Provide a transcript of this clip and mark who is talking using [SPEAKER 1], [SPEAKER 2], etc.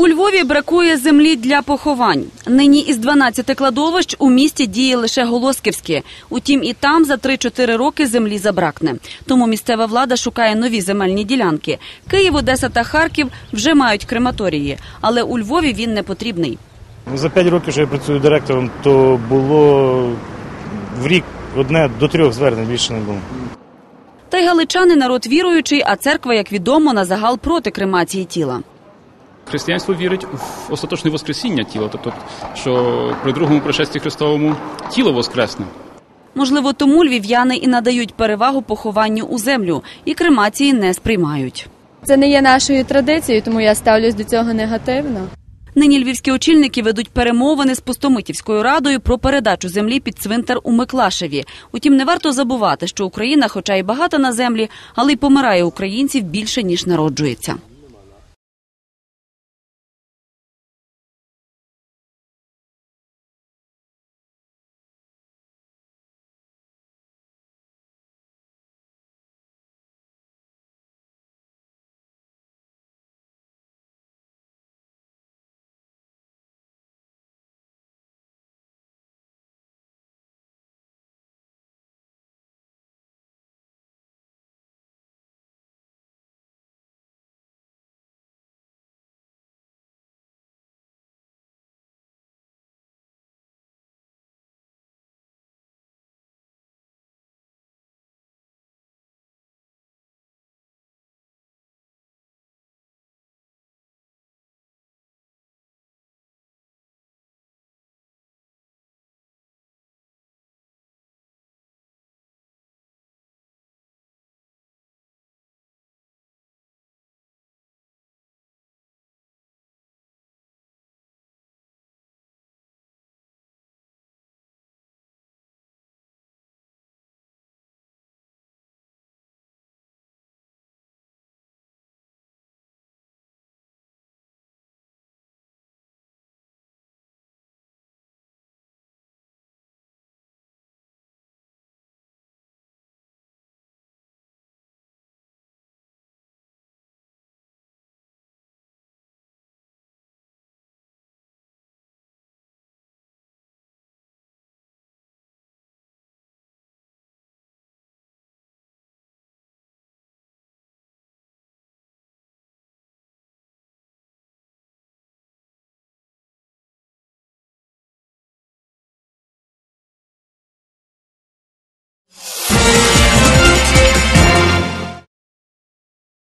[SPEAKER 1] У Львові бракує землі для поховань. Нині із 12 кладовищ у місті діє лише Голосківське. Утім, і там за 3-4 роки землі забракне. Тому місцева влада шукає нові земельні ділянки. Київ, Одеса та Харків вже мають крематорії, але у Львові він не потрібний.
[SPEAKER 2] Ну, За 5 років, що я працюю директором, то було в рік одне до трьох звернень більше не було.
[SPEAKER 1] Та й галичани народ віруючий, а церква, як відомо, на загал проти кремації тіла.
[SPEAKER 3] Християнство вірить в остаточне воскресіння тіла, тобто, що при другому пришесті Христовому тіло воскресне.
[SPEAKER 1] Можливо, тому львів'яни і надають перевагу похованню у землю, і кремації не сприймають.
[SPEAKER 4] Це не є нашою традицією, тому я ставлюсь до цього негативно.
[SPEAKER 1] Нині львівські очільники ведуть перемовини з Пустомитівською радою про передачу землі під цвинтар у Миклашеві. Утім, не варто забувати, що Україна, хоча й багата на землі, але й помирає українців більше ніж народжується.